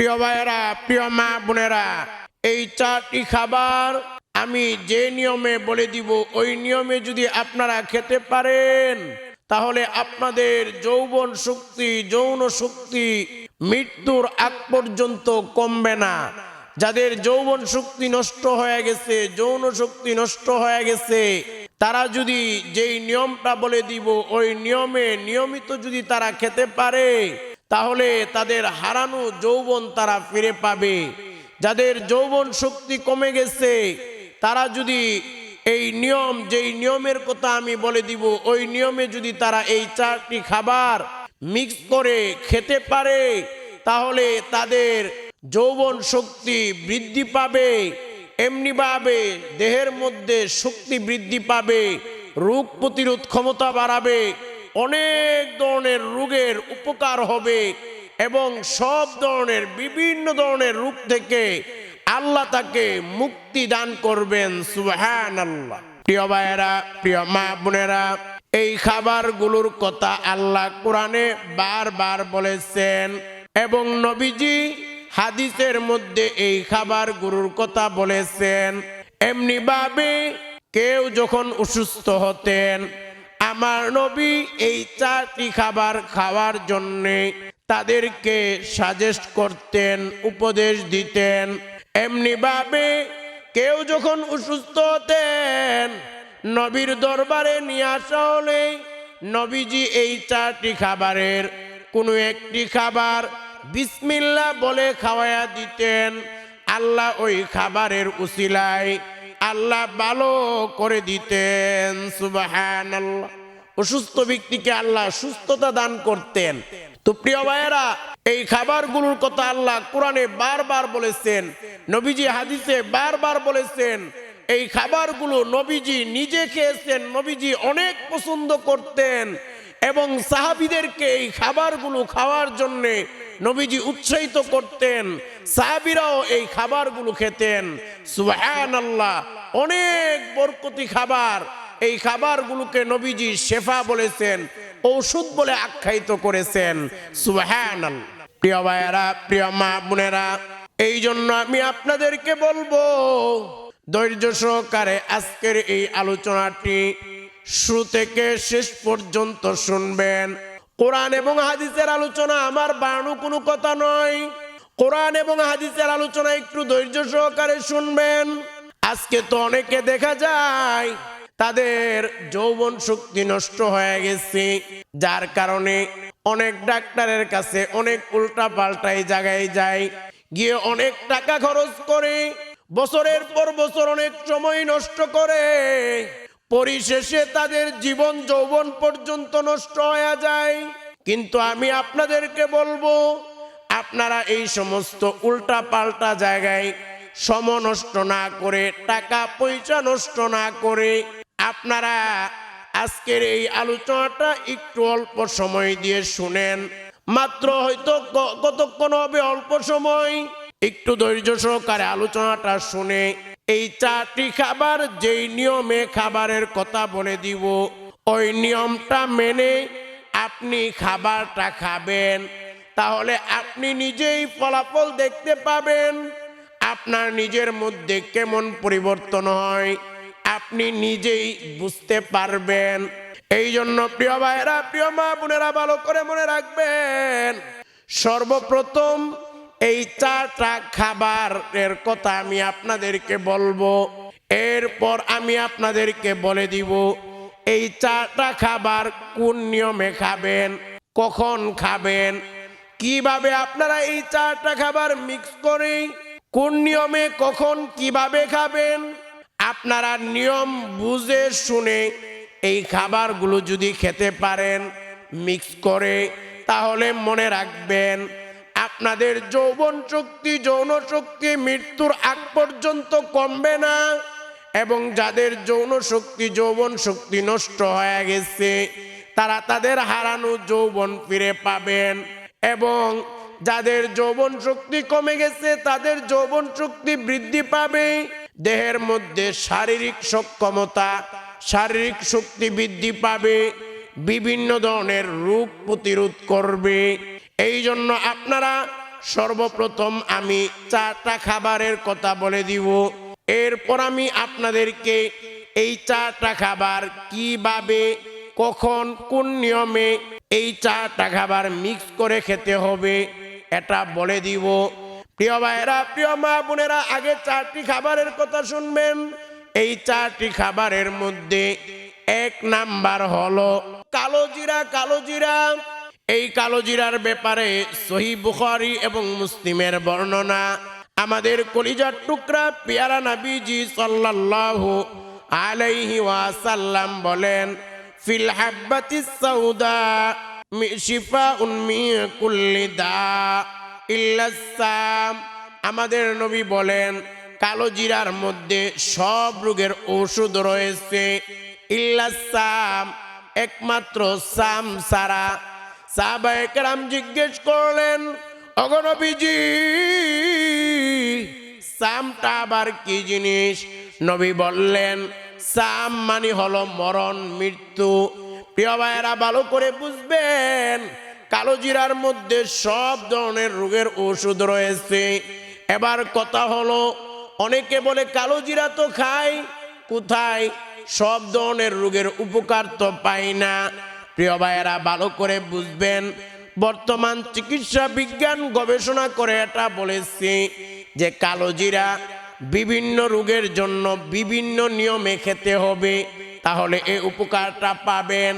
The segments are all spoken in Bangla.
প্রিয় ভাইয়েরা, প্রিয় মা বোনেরা, এই চারটি খাবার আমি যে নিয়মে বলে দিব, ওই নিয়মে যদি আপনারা খেতে পারেন, তাহলে আপনাদের যৌবন শক্তি, যৌন শক্তি মৃত্যুর আগ পর্যন্ত কমবে না। যাদের যৌবন শক্তি নষ্ট হয়ে গেছে, যৌন শক্তি নষ্ট হয়ে গেছে, তারা যদি যেই নিয়মটা বলে দিব, ওই নিয়মে নিয়মিত যদি তারা খেতে পারে তাহলে তাদের হারানো যৌবন তারা ফিরে পাবে। যাদের যৌবন শক্তি কমে গেছে, তারা যদি এই নিয়ম, যেই নিয়মের কথা আমি বলে দিব, ওই নিয়মে যদি তারা এই চারটি খাবার মিক্স করে খেতে পারে, তাহলে তাদের যৌবন শক্তি বৃদ্ধি পাবে। এমনিভাবে দেহের মধ্যে শক্তি বৃদ্ধি পাবে, রোগ প্রতিরোধ ক্ষমতা বাড়াবে। অনেক ধরনের রোগের উপকার হবে এবং সব ধরনের, বিভিন্ন ধরনের রোগ থেকে আল্লাহ তাকে মুক্তি দান করবেন সুহান আল্লাহ প্রিয় ভাইয়েরা, প্রিয় মা বোনেরা, এই খাবারগুলোর কথা আল্লাহ কোরআনে বারবার বলেছেন এবং নবীজি হাদিসের মধ্যে এই খাবার গুরুর কথা বলেছেন। এমনি ভাবে কেউ যখন অসুস্থ হতেন আমার নবী এই চারটি খাবার খাওয়ার জন্যে তাদেরকে সাজেস্ট করতেন, উপদেশ দিতেন। এমনি ভাবে কেউ যখন অসুস্থ হতেন, নবীর দরবারে নিয়ে আসা হলে নবীজি এই চারটি খাবারের কোনো একটি খাবার বিসমিল্লা বলে খাওয়ায়া দিতেন। আল্লাহ ওই খাবারের উসিলায় আল্লাহ ভালো করে দিতেন সুবাহান অসুস্থ ব্যক্তিকে আল্লাহ সুস্থতা দান করতেন। তো প্রিয় ভাইয়েরা, এই খাবারগুলোর কথা আল্লাহ কোরআনে বারবার বলেছেন, নবীজি হাদিসে বারবার বলেছেন, এই খাবারগুলো নবীজি নিজে খেয়েছেন, নবীজি অনেক পছন্দ করতেন, এবং সাহাবিদেরকে এই খাবারগুলো খাওয়ার জন্য নবীজি উৎসাহিত করতেন, সাহাবিরাও এই খাবারগুলো খেতেন সুহান আল্লাহ অনেক বরকতি খাবার। এই খাবারগুলোকে নবীজি শেফা বলেছেন, ঔষধ বলে আখ্যায়িত করেছেন। সুহান প্রিয় ভাইয়েরা, প্রিয় মা বোনেরা, এই জন্য আমি আপনাদেরকে বলব, ধৈর্য সহকারে আজকের এই আলোচনাটি শুরু থেকে শেষ পর্যন্ত শুনবেন। কোরআন এবং হাদিসের আলোচনা আমার বানানো কোনো কথা নয়। কোরআন এবং হাদিসের আলোচনা একটু ধৈর্য সহকারে শুনবেন। আজকে তো অনেকে দেখা যায়, তাদের যৌবন শক্তি নষ্ট হয়ে গেছে। যার কারণে অনেক ডাক্তারের কাছে অনেক উল্টা পাল্টাই জায়গায় যায়, গিয়ে অনেক টাকা খরচ করে, বছরের পর বছর অনেক সময় নষ্ট করে। পরিশেষে তাদের জীবন যৌবন পর্যন্ত নষ্ট হয়ে যায়। কিন্তু আমি আপনাদেরকে বলব, আপনারা এই সমস্ত উল্টা পাল্টা জায়গায় সম নষ্ট না করে, টাকা পয়সা নষ্ট না করে। আপনারা আজকের এই আলোচনাটা একটু অল্প সময় দিয়ে শুনেন। মাত্র হয়তো কতক্ষণ হবে অল্প সময়? একটু ধৈর্য সহকারে আলোচনাটা শুনে এই চারটি খাবার যেই নিয়মে খাবারের কথা বলে দিব, ওই নিয়মটা মেনে আপনি খাবারটা খাবেন। তাহলে আপনি নিজেই ফলাফল দেখতে পাবেন। আপনার নিজের মধ্যে কেমন পরিবর্তন হয়? আপনি নিজেই বুঝতে পারবেন। এই জন্য প্রিয় ভাইরা প্রিয় মা বোনেরা, ভালো করে মনে রাখবেন। সর্বপ্রথম এই চারটা খাবারের কথা আমি আপনাদেরকে বলব। এরপর আমি আপনাদেরকে বলে দিব, এই চারটা খাবার কোন নিয়মে খাবেন, কখন খাবেন, কীভাবে আপনারা এই চারটা খাবার মিক্স করে কোন নিয়মে কখন কীভাবে খাবেন? আপনারা নিয়ম বুঝে শুনে এই খাবারগুলো যদি খেতে পারেন মিক্স করে, তাহলে মনে রাখবেন আপনাদের যৌবন শক্তি, যৌন শক্তি মৃত্যুর আগ পর্যন্ত কমবে না এবং যাদের যৌন শক্তি, যৌবন শক্তি নষ্ট হয়ে গেছে, তারা তাদের হারানো যৌবন ফিরে পাবেন এবং যাদের যৌবন শক্তি কমে গেছে, তাদের যৌবন শক্তি বৃদ্ধি পাবে। দেহের মধ্যে শারীরিক সক্ষমতা, শারীরিক শক্তি বৃদ্ধি পাবে। বিভিন্ন ধরনের রোগ প্রতিরোধ করবে। এই জন্য আপনারা সর্বপ্রথম আমি চারটা খাবারের কথা বলে দিব। এরপর আমি আপনাদেরকে এই চারটা খাবার কীভাবে, কখন, কোন নিয়মে এই চারটা খাবার মিক্স করে খেতে হবে এটা বলে দিব। প্রিয় ভাইরা প্রিয় মা বোনেরা, আগে চারটি খাবারের কথা শুনবেন। এই চারটি খাবারের মধ্যে এক নাম্বার হলো কালো জিরা কালো জিরা। এই কালো জিরার ব্যাপারে সহি বুখারি এবং মুসলিমের বর্ণনা। আমাদের কলিজার টুকরা পেয়ারা নাবিজি সাল্লাল্লাহু আলাইহি ওয়াসাল্লাম বলেন, ফিল হাব্বাতিস সাউদা। আমাদের নবী বলেন, কালো জিরার মধ্যে সব রোগের ঔষধ রয়েছে। ইল্লাস সাম, একমাত্র সাম সারা সাহাবায়ে জিজ্ঞেস করলেন অগনবীজি সামটা আবার কি জিনিস? নবী বললেন, সাম মানে হলো মরণ, মৃত্যু। প্রিয় ভাইয়েরা, ভালো করে বুঝবেন, কালো জিরার মধ্যে সব ধরনের রোগের ওষুধ রয়েছে। এবার কথা হলো, অনেকে বলে কালো জিরা তো খায় কোথায়? সব ধরনের রোগের উপকার তো পাই না। প্রিয় ভাইয়েরা, ভালো করে বুঝবেন, বর্তমান চিকিৎসা বিজ্ঞান গবেষণা করে এটা বলেছে যে কালো জিরা বিভিন্ন রোগের জন্য বিভিন্ন নিয়মে খেতে হবে। তাহলে এই উপকারটা পাবেন।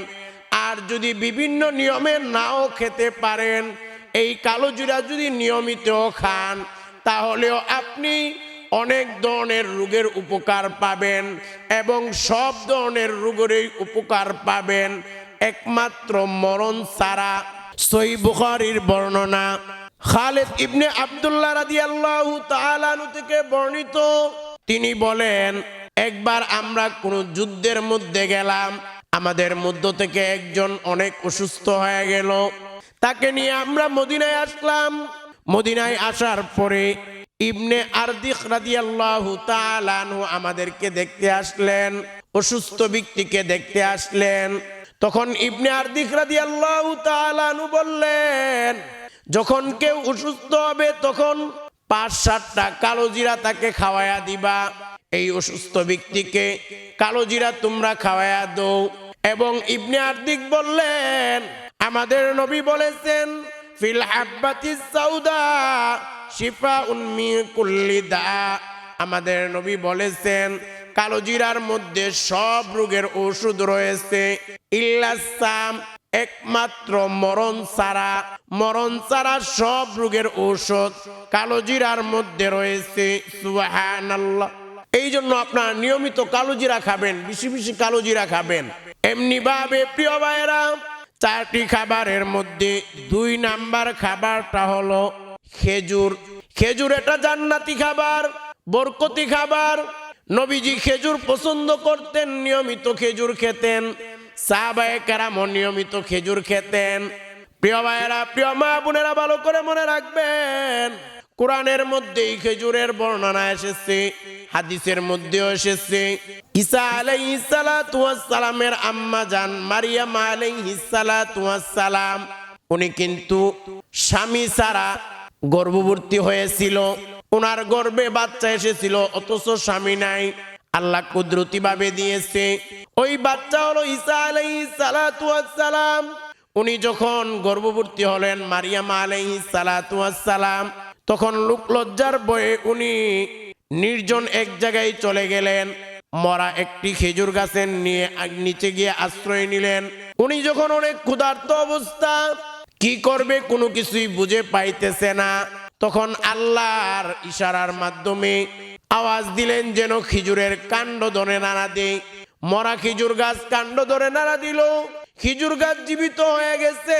আর যদি বিভিন্ন নিয়মে নাও খেতে পারেন, এই কালো জিরা যদি নিয়মিত খান, তাহলেও আপনি অনেক ধরনের রোগের উপকার পাবেন এবং সব ধরনের রোগেরই উপকার পাবেন, একমাত্র মরণ সারা সই বুখারির বর্ণনা, খালেদ ইবনে আব্দুল্লাহ রাদিয়াল্লাহু তাআলাহু থেকে বর্ণিত। তিনি বলেন একবার আমরা কোনো যুদ্ধের মধ্যে গেলাম, আমাদের মধ্য থেকে একজন অনেক অসুস্থ হয়ে গেল। তাকে নিয়ে আমরা মদিনায় আসলাম। মদিনায় আসার পরে ইবনে আরদিক আমাদেরকে দেখতে আসলেন, অসুস্থ ব্যক্তিকে দেখতে আসলেন। তখন ইবনে আরদিক রাদিয়াল্লাহু তাআলা আনহু বললেন, যখন কেউ অসুস্থ হবে, তখন পাঁচ সাতটা কালো জিরা তাকে খাওয়ায়া দিবা। এই অসুস্থ ব্যক্তিকে কালো জিরা তোমরা খাওয়ায়া দো এবং ইবনে আর্দিক বললেন, আমাদের নবী বলেছেন, ফিল হাব্বাতিস সাউদা শিফা উন্মি কুল্লি দা। আমাদের নবী বলেছেন কালো জিরার মধ্যে সব রোগের ওষুধ রয়েছে ইল্লাসাম একমাত্র মরণ সারা মরণ সারা সব রোগের ঔষধ কালো জিরার মধ্যে রয়েছে, সুবহানাল্লাহ। এই জন্য আপনার নিয়মিত কালো জিরা খাবেন, বেশি বেশি কালো জিরা খাবেন। এমনি ভাবে, প্রিয় ভাইরা চারটি খাবারের মধ্যে দুই নাম্বার খাবারটা হলো খেজুর। খেজুর এটা জান্নাতি খাবার, বরকতি খাবার। নবীজি খেজুর পছন্দ করতেন, নিয়মিত খেজুর খেতেন। সাহাবায়ে কেরাম নিয়মিত খেজুর খেতেন। প্রিয় ভাইয়েরা, প্রিয় মা বোনেরা ভালো করে মনে রাখবেন। কোরআনের মধ্যেই খেজুরের বর্ণনা এসেছে, হাদিসের মধ্যেও এসেছে। ঈসা আলাইহিস সালাতু ওয়াস সালামের আম্মা জান মারিয়াম আলাইহিস সালাতু ওয়াস সালাম উনি কিন্তু স্বামী ছাড়া গর্ভবতী হয়েছিল। ওনার গর্ভে বাচ্চা এসেছিল, অথচ স্বামী নাই। আল্লাহ কুদরতি ভাবে দিয়েছে। ওই বাচ্চা হলো ঈসা আলাইহিস সালাতু ওয়াস সালাম উনি যখন গর্ভবতী হলেন, মারিয়াম আলাইহিস সালাতু ওয়াস সালাম তখন লোক লজ্জার বয়ে উনি নির্জন এক জায়গায় চলে গেলেন। মরা একটি খেজুর গাছের নিয়ে নিচে গিয়ে আশ্রয় নিলেন। উনি যখন অনেক ক্ষুধার্ত অবস্থা, কি করবে কোনো কিছুই বুঝে পাইতেছে না। তখন আল্লাহর ইশারার মাধ্যমে আওয়াজ দিলেন যেন খিজুরের কাণ্ড ধরে নাড়া দেয় মরা খেজুর গাছ কাণ্ড ধরে নাড়া দিল। খিজুর গাছ জীবিত হয়ে গেছে,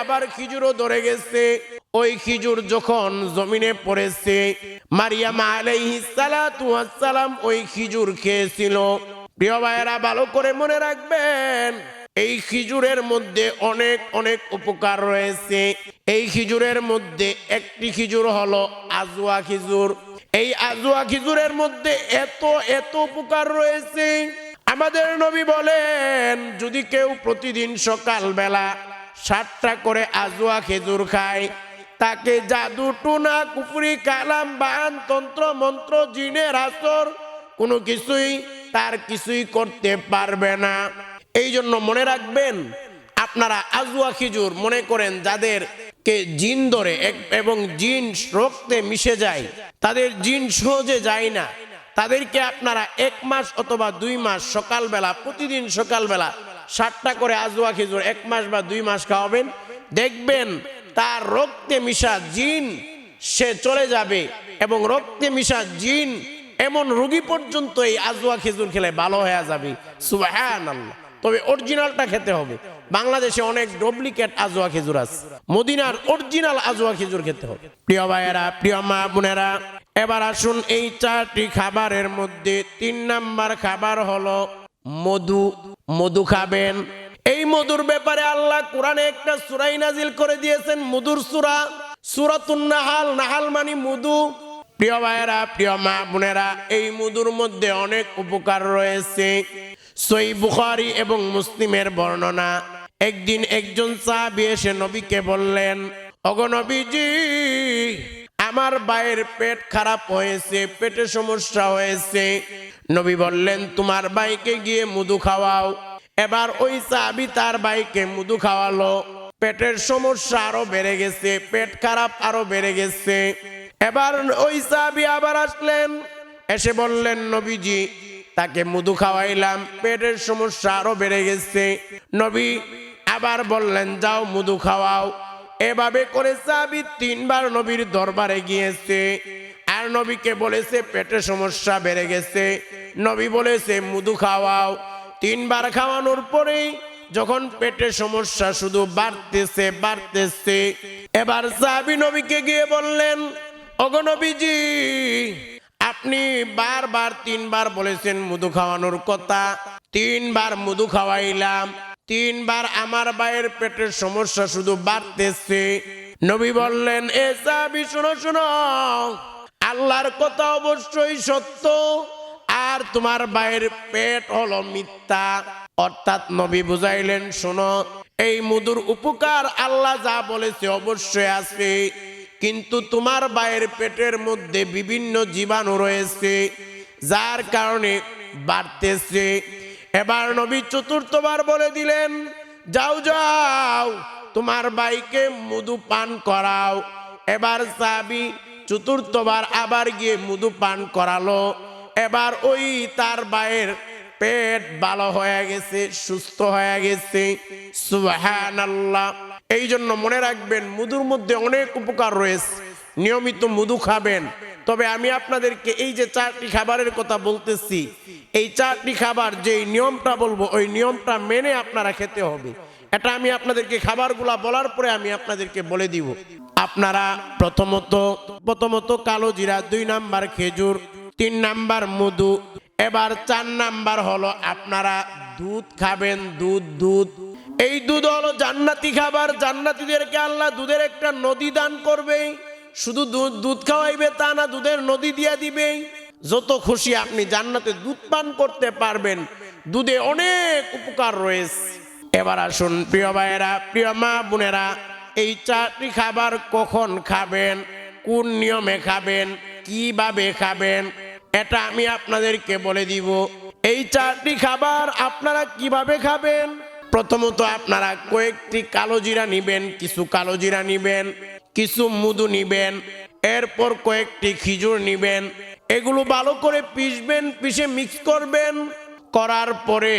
আবার খিজুরও ধরে গেছে। ওই খিজুর যখন জমিনে পড়েছে, মারিয়াম আলাইহিস সালাতু ওয়াস সালাম ওই খিজুর খেয়েছিল। প্রিয় ভাইয়েরা, ভালো করে মনে রাখবেন, এই খিজুরের মধ্যে অনেক অনেক উপকার রয়েছে। এই খিজুরের মধ্যে একটি খিজুর হলো আজুয়া খিজুর। এই আজুয়া খিজুরের মধ্যে এত এত উপকার রয়েছে। আমাদের নবী বলেন, যদি কেউ প্রতিদিন সকালবেলা সাতটা করে আজুয়া খেজুর খায়, তাকে জাদু, টুনা, কুফরি, কালাম, বান, তন্ত্র, মন্ত্র, জিনের আসর, কোনো কিছুই তার কিছুই করতে পারবে না। এই জন্য মনে রাখবেন, আপনারা আজুয়া খিজুর মনে করেন যাদের কে জিন ধরে, এবং জিন রক্তে মিশে যায়, তাদের জিন সহজে যায় না। তাদেরকে আপনারা এক মাস অথবা দুই মাস সকালবেলা, প্রতিদিন সকালবেলা সাতটা করে আজুয়া খেজুর এক মাস বা দুই মাস খাওয়াবেন। দেখবেন তার রক্তে মিশা জিন, সে চলে যাবে এবং রক্তে মিশা জিন, এমন রোগী পর্যন্ত এই আজুয়া খেজুর খেলে ভালো হয়ে যাবে। তবে অরিজিনালটা খেতে হবে। বাংলাদেশে অনেক ডুপ্লিকেট আজোয়া খেজুর আছে। মদিনার অরিজিনাল আজোয়া খেজুর খেতে হবে। প্রিয় ভাইয়েরা, প্রিয় মা বোনেরা এবার আসুন এই চারটি খাবারের মধ্যে তিন নাম্বার খাবার হলো মধু। মধু খাবেন। এই মধুর ব্যাপারে আল্লাহ কোরআনে একটা সুরাই নাজিল করে দিয়েছেন, মধুর সুরা। সুরাতুন নাহাল নাহাল মানি মধু। প্রিয় ভাইয়েরা, প্রিয় মা বোনেরা, এই মধুর মধ্যে অনেক উপকার রয়েছে। সই বুখারি এবং মুসলিমের বর্ণনা। একদিন একজন সাহাবি এসে নবীকে বললেন অগনবীজি আমার ভাইয়ের পেট খারাপ হয়েছে পেটে সমস্যা হয়েছে। নবী বললেন, তোমার বাইকে গিয়ে মধু খাওয়াও। এবার ওই সাহাবি তার ভাইকে মধু খাওয়ালো। পেটের সমস্যা আরও বেড়ে গেছে, পেট খারাপ আরও বেড়ে গেছে। এবার ওই সাহাবি আবার আসলেন। এসে বললেন, নবীজি, তাকে মধু খাওয়াইলাম, পেটের সমস্যা আরও বেড়ে গেছে। নবী আবার বললেন, যাও মধু খাওয়াও। এভাবে করে সাহাবি তিনবার নবীর দরবারে গিয়েছে। আর নবীকে বলেছে, পেটের সমস্যা বেড়ে গেছে। নবী বলেছে, মধু খাওয়াও। তিনবার খাওয়ানোর পরেই যখন পেটের সমস্যা শুধু বাড়তেছে বাড়তেছে, এবার সাহাবি নবীকে গিয়ে বললেন অগনবীজি আপনি বারবার তিনবার বলেছেন মধু খাওয়ানোর কথা। তিনবার মধু খাওয়াইলাম। তিনবার আমার ভাইয়ের পেটের সমস্যা শুধু বাড়তেছে। নবী বললেন, এ সাহাবি, শোনো শোনো। আল্লাহর কথা অবশ্যই সত্য। আর তোমার ভাইয়ের পেট হলো মিথ্যা। অর্থাৎ নবী বুঝাইলেন, শোনো, এই মধুর উপকার আল্লাহ যা বলেছে অবশ্যই আছে। কিন্তু তোমার ভাইয়ের পেটের মধ্যে বিভিন্ন জীবাণু রয়েছে, যার কারণে বাড়তেছে। এবার নবী চতুর্থবার বলে দিলেন, যাও যাও, তোমার ভাইকে মধু পান করাও। এবার সাবি চতুর্থবার আবার গিয়ে মধু পান করালো। এবার ওই তার ভাইয়ের পেট ভালো হয়ে গেছে, সুস্থ হয়ে গেছে। সুবহানাল্লাহ। এই জন্য মনে রাখবেন, মধুর মধ্যে অনেক উপকার রয়েছে। নিয়মিত মধু খাবেন। তবে আমি আপনাদেরকে এই যে চারটি খাবারের কথা বলতেছি, এই চারটি খাবার যে নিয়মটা বলব, ওই নিয়মটা মেনে আপনারা খেতে হবে। এটা আমি আপনাদেরকে খাবারগুলা বলার পরে আমি আপনাদেরকে বলে দিব। আপনারা প্রথমত প্রথমত কালো জিরা, দুই নাম্বার খেজুর, তিন নাম্বার মধু, এবার চার নাম্বার হলো আপনারা দুধ খাবেন, দুধ দুধ। এই দুধ হলো জান্নাতি খাবার, জান্নাতিদেরকে আল্লাহ দুধের একটা নদী দান করবে শুধু দুধ দুধ খাওয়াইবে তা না, দুধের নদী দিয়া দিবে যত খুশি আপনি জান্নাতে দুধ পান করতে পারবেন। দুধে অনেক উপকার রয়েছে। এবার আসুন, প্রিয় ভাইয়েরা, প্রিয় মা বোনেরা, এই চারটি খাবার কখন খাবেন? কোন নিয়মে খাবেন? কীভাবে খাবেন? এটা আমি আপনাদেরকে বলে দিব। এই চারটি খাবার আপনারা কীভাবে খাবেন? প্রথমত আপনারা কয়েকটি কালো জিরা নিবেন, কিছু কালো জিরা নিবেন। কিছু মধু নিবেন, এরপর কয়েকটি খিজুর নিবেন, এগুলো ভালো করে পিষবেন, পিষে মিক্স করবেন। করার পরে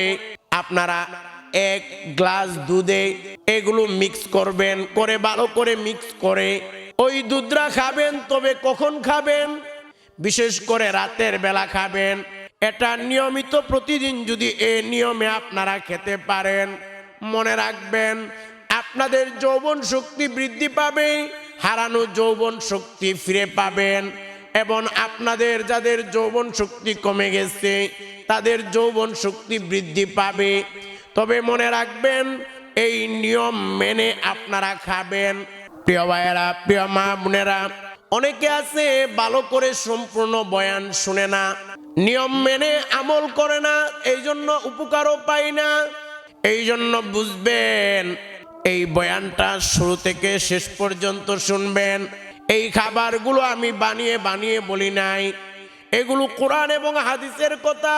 আপনারা এক গ্লাস দুধে এগুলো মিক্স করবেন, করে ভালো করে মিক্স করে। ওই দুধরা খাবেন, তবে কখন খাবেন? বিশেষ করে রাতের বেলা খাবেন। এটা নিয়মিত প্রতিদিন যদি এ নিয়মে আপনারা খেতে পারেন, মনে রাখবেন, আপনাদের যৌবন শক্তি বৃদ্ধি পাবে। হারানো যৌবন শক্তি ফিরে পাবেন এবং আপনাদের যাদের যৌবন শক্তি কমে গেছে, তাদের যৌবন শক্তি বৃদ্ধি পাবে। তবে মনে রাখবেন, এই নিয়ম মেনে আপনারা খাবেন। প্রিয় ভাইয়েরা, প্রিয় মা বোনেরা, অনেকে আছে ভালো করে সম্পূর্ণ বয়ান শুনে না, নিয়ম মেনে আমল করে না এই জন্য উপকারও পাই না এই জন্য বুঝবেন এই বয়ানটা শুরু থেকে শেষ পর্যন্ত শুনবেন। এই খাবারগুলো আমি বানিয়ে বানিয়ে বলি নাই। এগুলো কোরআন এবং হাদিসের কথা।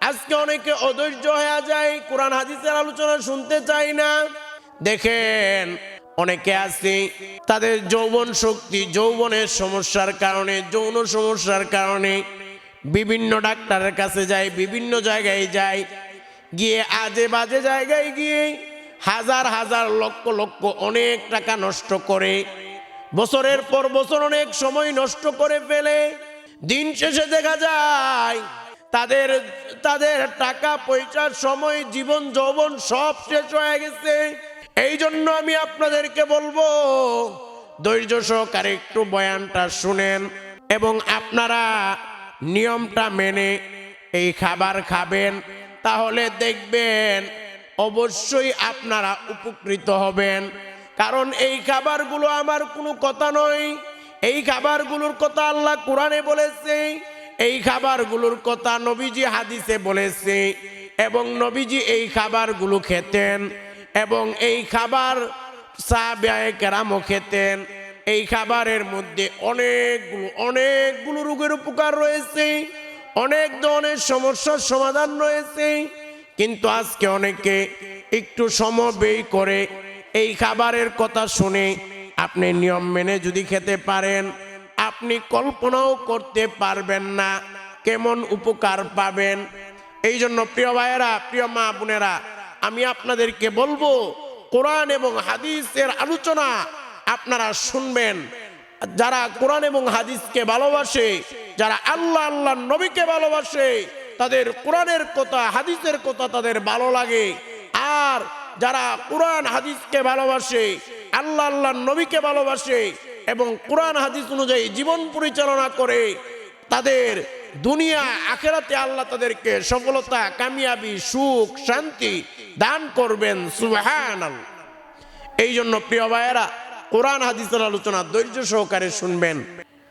আজকে অনেকে অধৈর্য হয়ে যায়, কোরআন হাদিসের আলোচনা শুনতে চাই না। দেখেন, অনেকে আছে, তাদের যৌবন শক্তি, যৌবনের সমস্যার কারণে, যৌন সমস্যার কারণে বিভিন্ন ডাক্তারের কাছে যায়, বিভিন্ন জায়গায় যায়, গিয়ে আজে বাজে জায়গায় গিয়ে হাজার হাজার লক্ষ লক্ষ অনেক টাকা নষ্ট করে, বছরের পর বছর অনেক সময় নষ্ট করে ফেলে, দিন শেষে দেখা যায় তাদের তাদের টাকা পয়সার সময় জীবন যৌবন সব শেষ হয়ে গেছে। এই জন্য আমি আপনাদেরকে বলব, ধৈর্য সহকারে একটু বয়ানটা শুনেন এবং আপনারা নিয়মটা মেনে এই খাবার খাবেন, তাহলে দেখবেন অবশ্যই আপনারা উপকৃত হবেন। কারণ এই খাবারগুলো আমার কোনো কথা নয়। এই খাবারগুলোর কথা আল্লাহ কোরআনে বলেছে। এই খাবারগুলোর কথা নবীজি হাদিসে বলেছে। এবং নবীজি এই খাবারগুলো খেতেন। এবং এই খাবার সাহাবায়ে কেরামও খেতেন। এই খাবারের মধ্যে অনেকগুলো অনেকগুলো রোগের উপকার রয়েছে। অনেক ধরনের সমস্যার সমাধান রয়েছে। কিন্তু আজকে অনেকে একটু সময় ব্যয় করে এই খাবারের কথা শুনে আপনি নিয়ম মেনে যদি খেতে পারেন, আপনি কল্পনাও করতে পারবেন না কেমন উপকার পাবেন। এই জন্য প্রিয় ভাইয়েরা, প্রিয় মা বোনেরা, আমি আপনাদেরকে বলব, কোরআন এবং হাদিসের আলোচনা আপনারা শুনবেন। যারা কোরআন এবং হাদিসকে ভালোবাসে, যারা আল্লাহ আল্লাহ নবীকে ভালোবাসে তাদের কোরআনের কথা, হাদিসের কথা তাদের ভালো লাগে। আর যারা কোরআন, হাদিসকে ভালোবাসে, আল্লাহ আল্লাহ নবীকে ভালোবাসে এবং কোরআন, হাদিস অনুযায়ী জীবন পরিচালনা করে, তাদের দুনিয়া, আখেরাতে আল্লাহ তাদেরকে সফলতা, কামিয়াবি, সুখ, শান্তি দান করবেন। সুবহান এই জন্য প্রিয় ভাইয়েরা, কোরআন, হাদিসের আলোচনা ধৈর্য সহকারে শুনবেন।